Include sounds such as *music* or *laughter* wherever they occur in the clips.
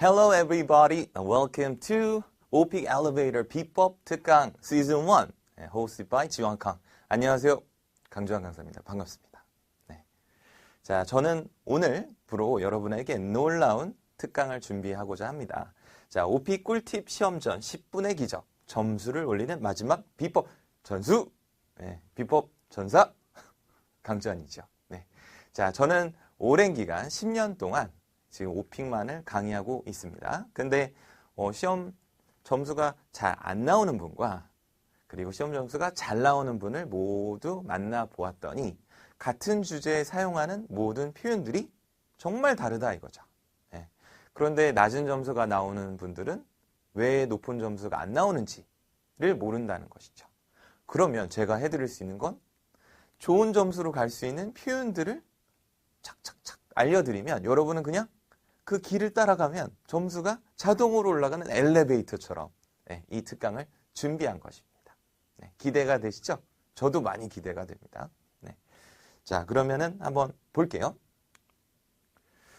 Hello everybody welcome to OPIC Elevator 비법 특강 시즌 1 네, hosted by 지왕강. 안녕하세요 강주환 강사입니다. 반갑습니다. 네. 자 저는 오늘부로 여러분에게 놀라운 특강을 준비하고자 합니다. 자 OPIC 꿀팁 시험 전 10분의 기적 점수를 올리는 마지막 비법 전수. 네, 비법 전사. *laughs* 강주환이죠. 네. 자 저는 오랜 기간 10년 동안 지금 오픽만을 강의하고 있습니다. 근데 어, 시험 점수가 잘 안 나오는 분과 그리고 시험 점수가 잘 나오는 분을 모두 만나 보았더니 같은 주제에 사용하는 모든 표현들이 정말 다르다 이거죠. 네. 그런데 낮은 점수가 나오는 분들은 왜 높은 점수가 안 나오는지를 모른다는 것이죠. 그러면 제가 해드릴 수 있는 건 좋은 점수로 갈 수 있는 표현들을 착착착 알려드리면 여러분은 그냥 그 길을 따라가면 점수가 자동으로 올라가는 엘리베이터처럼 네, 이 특강을 준비한 것입니다. 네, 기대가 되시죠? 저도 많이 기대가 됩니다. 네. 자, 그러면은 한번 볼게요.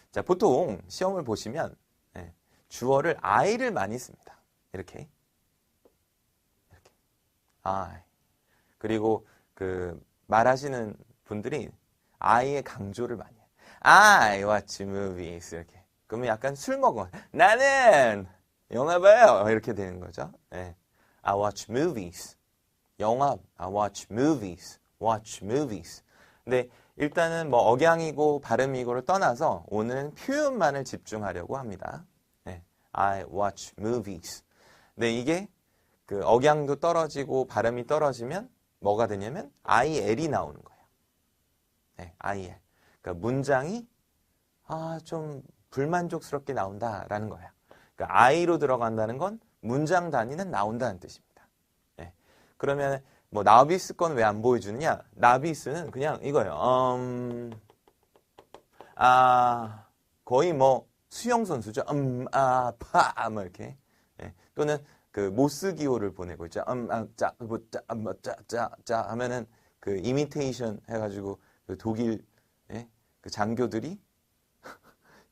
자, 보통 시험을 보시면 네, 주어를 I를 많이 씁니다. 이렇게. 이렇게. I. 그리고 그 말하시는 분들이 I의 강조를 많이 해요. I watch movies. 이렇게. 그러면 약간 술 먹어. 나는 영화 봐요. 이렇게 되는 거죠. 네. I watch movies. 영화, I watch movies. watch movies. 근데 일단은 뭐 억양이고 발음이고를 떠나서 오늘은 표현만을 집중하려고 합니다. 네. I watch movies. 근데 이게 그 억양도 떨어지고 발음이 떨어지면 뭐가 되냐면 IL이 나오는 거예요. 네, IL. 그러니까 문장이 아, 좀 불만족스럽게 나온다라는 거예요. 그러니까 I로 들어간다는 건 문장 단위는 나온다는 뜻입니다. 네. 그러면 뭐 나비스 건 왜 안 보여주느냐? 나비스는 그냥 이거예요. 음, 아, 거의 뭐 수영 선수죠. 음, 아, 파, 뭐 이렇게. 네. 또는 그 모스기호를 보내고 있죠. 음, 아, 짜, 뭐, 짜, 뭐, 짜, 짜, 짜 하면은 그 이미테이션 해가지고 그 독일 예? 그 장교들이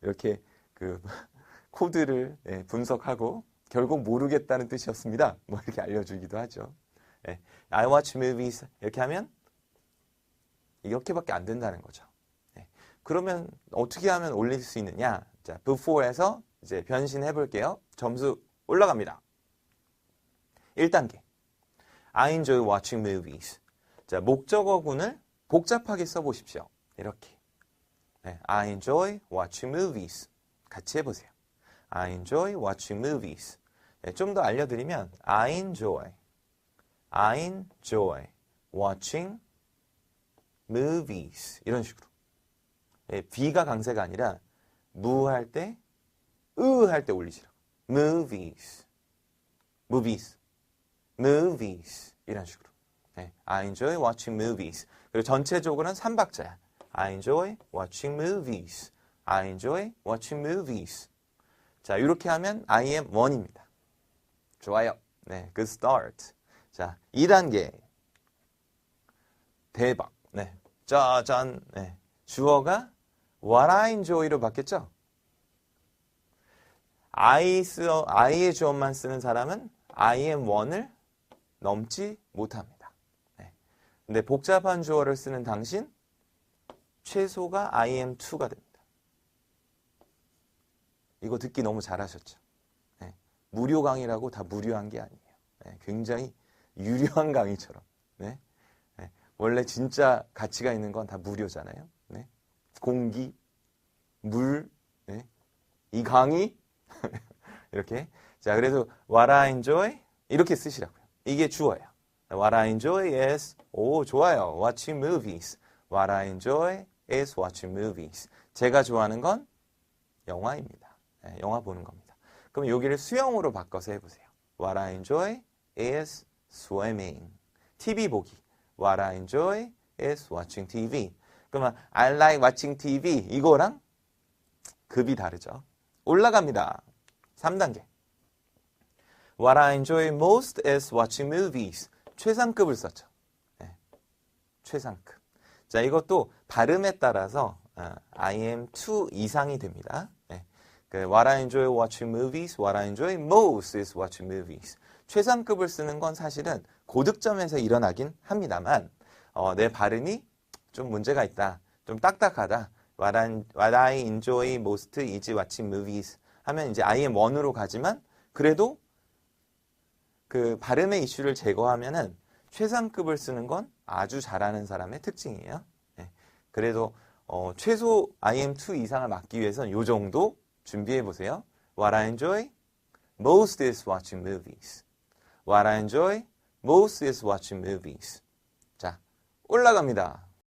이렇게 그 *laughs* 코드를 예, 분석하고 결국 모르겠다는 뜻이었습니다. 뭐 이렇게 알려주기도 하죠. 예, I watch movies 이렇게 하면 이렇게밖에 안 된다는 거죠. 예, 그러면 어떻게 하면 올릴 수 있느냐? 자, before에서 이제 변신해 볼게요. 점수 올라갑니다. 1단계. I enjoy watching movies. 자, 목적어군을 복잡하게 써보십시오. 이렇게. 네, I enjoy watching movies. 같이 해보세요. I enjoy watching movies. 네, 좀더 알려드리면 I enjoy, I enjoy watching movies 이런 식으로 네, B가 강세가 아니라 무 할 때, 으 할 때 올리시라고. movies, movies, movies 이런 식으로. 네, I enjoy watching movies. 그리고 전체적으로는 3박자야. I enjoy watching movies. I enjoy watching movies. 자, 이렇게 하면 I am one입니다. 좋아요. 네, good start. 자, 2단계. 대박. 네. 짜잔. 네. 주어가 what I enjoy로 바뀌었죠? I 쓰, I의 주어만 쓰는 사람은 I am one을 넘지 못합니다. 네. 근데 복잡한 주어를 쓰는 당신 최소가 IM2가 됩니다. 이거 듣기 너무 잘하셨죠? 네. 무료 강의라고 다 무료한 게 아니에요. 네. 굉장히 유료한 강의처럼. 네. 네. 원래 진짜 가치가 있는 건 다 무료잖아요. 네. 공기, 물, 네. 이 강의 *laughs* 이렇게. 자, 그래서 what I enjoy 이렇게 쓰시라고요. 이게 주어예요. What I enjoy is 오 좋아요. Watching movies. What I enjoy is watching movies. 제가 좋아하는 건 영화입니다. 네, 영화 보는 겁니다. 그럼 여기를 수영으로 바꿔서 해보세요. What I enjoy is swimming. TV 보기. What I enjoy is watching TV. 그러면 I like watching TV 이거랑 급이 다르죠. 올라갑니다. 3단계. What I enjoy most is watching movies. 최상급을 썼죠. 네, 최상급. 자, 이것도 발음에 따라서 어, IM2 이상이 됩니다. 네. 그 What I enjoy watching movies, what I enjoy most is watching movies. 최상급을 쓰는 건 사실은 고득점에서 일어나긴 합니다만 어, 내 발음이 좀 문제가 있다. 좀 딱딱하다. What I, what I enjoy most is watching movies 하면 이제 I am one으로 가지만 그래도 그 발음의 이슈를 제거하면은 최상급을 쓰는 건 아주 잘하는 사람의 특징이에요. 네. 그래도 어, 최소 IM2 이상을 맞기 위해서는 요 정도 준비해 보세요. What I enjoy most is watching movies. What I enjoy most is watching movies. 자, 올라갑니다.